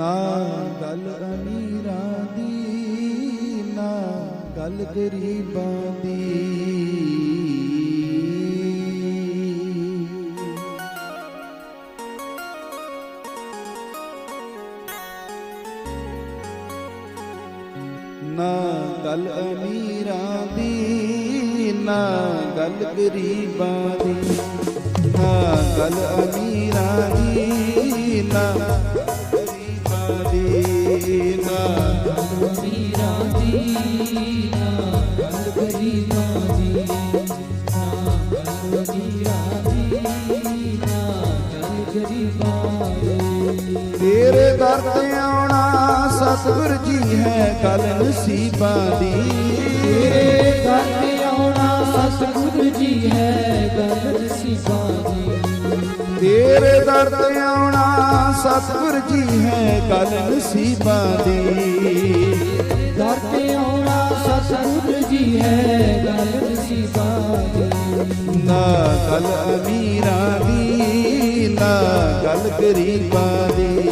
ਨਾ ਗੱਲ ਅਮੀਰਾਂ ਦੀ ਨਾ ਗੱਲ ਗਰੀਬਾਂ ਦੀ। ਨਾ ਗੱਲ ਅਮੀਰਾਂ ਦੀ ਨਾ ਗੱਲ ਗਰੀਬਾਂ ਦੀ। ਨਾ ਗੱਲ ਅਮੀਰਾਂ ਦੀ ਨਾ ਦੀ ਨਾ ਮੀਰਾ ਦੀ ਨਾ ਗੱਲ ਗਰੀਬਾਂ ਦੀ ਤੇਰੇ ਦਰ ਤੇ ਆਉਣਾ ਸਤਿਗੁਰ ਜੀ ਹੈ ਗੱਲ ਨਸੀਬਾਂ ਦੀ। ਤੇਰੇ ਦਰ ਤੇ ਆਉਣਾ ਸਤਿਗੁਰ ਜੀ ਹੈ ਗੱਲ ਨਸੀਬਾਂ ਦੀ। ਤੇਰੇ ਦਰ ਤੇ ਆਉਣਾ ਸਤਿਗੁਰ ਜੀ ਹੈ ਗੱਲ ਨਸੀਬਾਂ ਦੀ। ਦਰ ਤੇ ਆਉਣਾ ਸਤਿਗੁਰ ਜੀ ਹੈ ਗੱਲ ਨਸੀਬਾਂ ਦੀ। ਨਾ ਗੱਲ ਅਮੀਰਾਂ ਦੀ ਨਾ ਗੱਲ ਗਰੀਬਾਂ ਦੀ।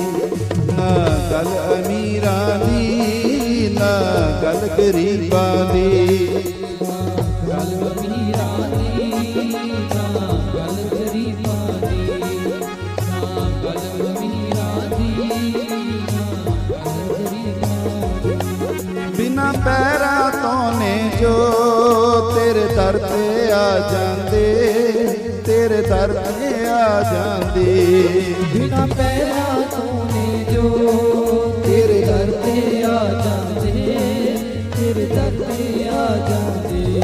ਨਾ ਗੱਲ ਅਮੀਰਾਂ ਦੀ ਨਾ ਗੱਲ ਗਰੀਬਾਂ ਦੀ। ਬਿਨਾ ਪੈਰਾਂ ਤੋਂ ਨੇ ਜੋ ਤੇਰੇ ਦਰ ਤੇ ਆ ਜਾਂਦੇ ਤੇਰੇ ਦਰ ਤੇ ਆ ਜਾਂਦੇ। ਬਿਨਾ ਪੈਰਾਂ ਤੋਂ ਨੇ ਜੋ ਤੇਰੇ ਦਰ ਤੇ ਆ ਜਾਂਦੇ ਤੇਰੇ ਦਰ ਤੇ ਆ ਜਾਂਦੇ।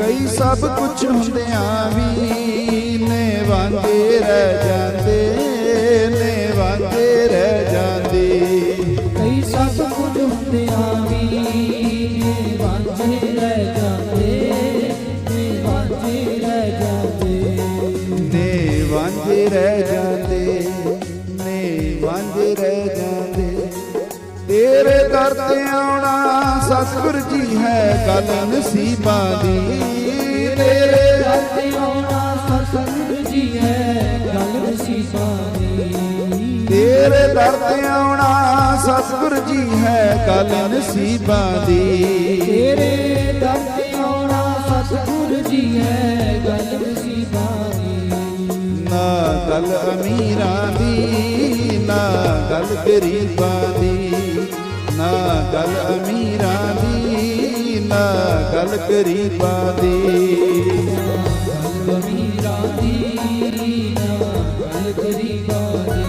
ਕਈ ਸਭ ਕੁਝ ਹੁੰਦਿਆਂ ਵੀ ਨੇ ਵਾਂਗੇ ਰਹਿ ਦਰ ਤੇ ਆਉਣਾ ਸਤਿਗੁਰ ਜੀ ਹੈ ਗੱਲ ਨਸੀਬਾਂ ਦੀ। ਤੇਰੇ ਦਰ ਤੇ ਆਉਣਾ ਸਤਿਗੁਰ ਜੀ ਹੈ ਗੱਲ ਨਸੀਬਾਂ ਦੀ। ਤੇਰੇ ਦਰ ਤੇ ਆਉਣਾ ਸਤਿਗੁਰ ਜੀ ਹੈ ਗੱਲ ਨਸੀਬਾਂ ਦੀ। ਤੇਰੇ ਦਰ ਤੇ ਆਉਣਾ ਸਤਿਗੁਰ ਜੀ ਹੈ ਗੱਲ ਨਸੀਬਾਂ ਦੀ। ਨਾ ਗੱਲ ਅਮੀਰਾਂ ਦੀ ਨਾ ਗੱਲ ਗਰੀਬਾਂ ਦੀ। ਨਾ ਗੱਲ ਅਮੀਰਾਂ ਦੀ, ਨਾ ਗੱਲ ਗਰੀਬਾਂ ਦੀ। ਗੱਲ ਅਮੀਰਾਂ ਦੀ ਨਾ ਗੱਲ ਗਰੀਬਾਂ ਦੀ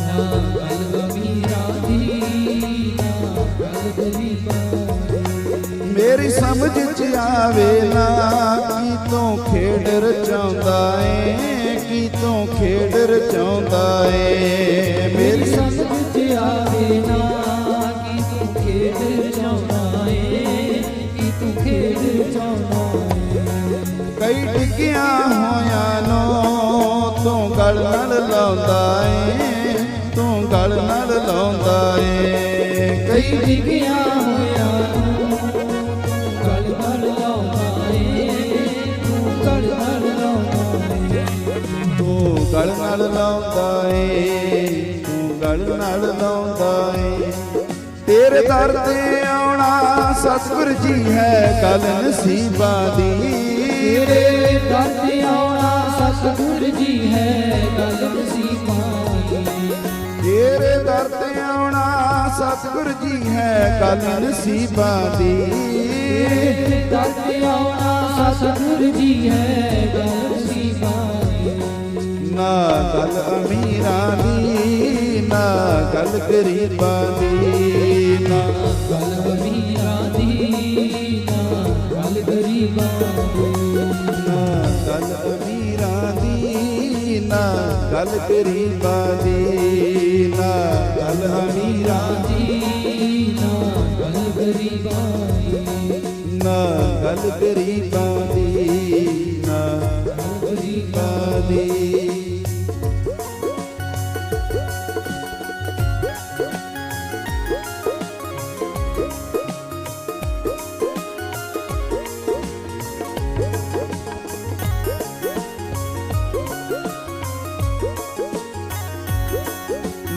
ਨਾ ਗੱਲ ਅਮੀਰਾਂ ਦੀ ਨਾ ਗੱਲ ਗਰੀਬਾਂ ਮੇਰੀ ਸਮਝ ਚ ਆਵੇ ਨਾ, ਕੀ ਤੂੰ ਖੇਡ ਰਚਾਉਂਦਾ ਏ, ਕੀ ਤੂੰ ਖੇਡ ਰਚਾਉਂਦਾ ਏ। ਮੇਰੀ ਗਲ ਨਾਲ ਲਾਉਂਦਾ ਏ ਤੂੰ ਗਲ ਨਾਲ ਲਾਉਂਦਾ ਏ। ਕਈ ਡਿਗਿਆ ਹੋਇਆ ਗਲ ਗਲ ਲਾਉਂਦਾ ਏ ਤੂੰ ਗਲ ਗਲ ਲਾਉਂਦਾ ਏ। ਤੂੰ ਗਲ ਨਾਲ ਲਾਉਂਦਾ ਏ ਤੂੰ ਗਲ ਨਾਲ ਲਾਉਂਦਾ ਏ। ਤੇਰੇ ਦਰ ਤੇ ਆਉਣਾ ਸਤਿਗੁਰ ਜੀ ਹੈ ਗੱਲ ਨਸੀਬਾਂ ਦੀ। ਤੇਰੇ ਦਰ ਤੇ ਆਉਣਾ ਸਤਿਗੁਰ ਜੀ ਹੈ ਗੱਲ ਨਸੀਬਾਂ ਦੀ ਤੇਰੇ ਦਰ ਤੇ ਆਉਣਾ ਸਤਿਗੁਰ ਜੀ ਹੈ ਗੱਲ ਨਸੀਬਾਂ ਦੀ। ਤੇਰੇ ਦਰ ਤੇ ਆਉਣਾ ਸਤਿਗੁਰ ਜੀ ਹੈ ਗੱਲ ਨਸੀਬਾਂ ਦੀ ਨਾ ਗੱਲ ਅਮੀਰਾਂ ਦੀ ਨਾ ਗੱਲ ਗਰੀਬਾਂ ਦੀ ਨਾ ਗੱਲ ਅਮੀਰਾਂ ਗੱਲ ਗਰੀਬਾਂ ਦੀ ਨਾ, ਗੱਲ ਅਮੀਰਾਂ ਦੀ ਨਾ, ਗੱਲ ਗਰੀਬਾਂ ਨਾ, ਗੱਲ ਗਰੀਬਾਂ ਦੀ ਨਾ ਗਰੀਬਾਂ ਦੀ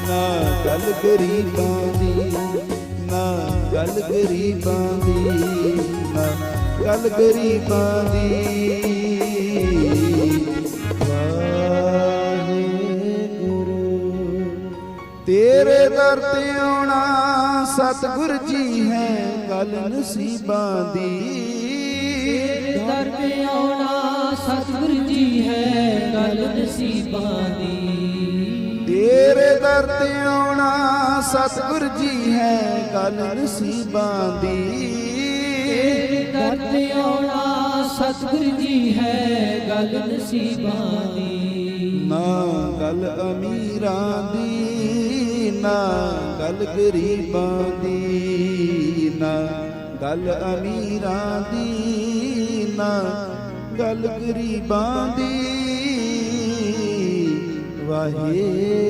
ਨਾ ਗੱਲ ਗਰੀਬਾਂ ਦੀ, ਨਾ ਗੱਲ ਗਰੀਬਾਂ ਦੀ, ਨਾ ਗੱਲ ਗਰੀਬਾਂ ਦੀ। ਵਾਹਿਗੁਰੂ, ਤੇਰੇ ਦਰ ਤੇ ਆਉਣਾ ਸਤਿਗੁਰ ਜੀ ਹੈ ਗੱਲ ਨਸੀਬਾਂ ਦੀ। ਦਰ ਤੇ ਆਉਣਾ ਸਤਿਗੁਰ ਜੀ ਹੈ ਗੱਲ ਨਸੀਬਾਂ ਦੀ। ਤੇਰੇ ਦਰ ਤੇ ਆਉਣਾ ਸਤਿਗੁਰ ਜੀ ਹੈ ਗੱਲ ਨਸੀਬਾਂ ਦੀ। ਦਰ ਤੇ ਆਉਣਾ ਸਤਿਗੁਰ ਜੀ ਹੈ ਗੱਲ ਨਸੀਬਾਂ ਦੀ। ਨਾ ਗੱਲ ਅਮੀਰਾਂ ਦੀ ਨਾ ਗੱਲ ਗਰੀਬਾਂ ਦੀ ਨਾ ਗੱਲ ਅਮੀਰਾਂ ਦੀ ਨਾ ਗੱਲ ਗਰੀਬਾਂ ਦੀ। ਵਾਹਿਗੁਰੂ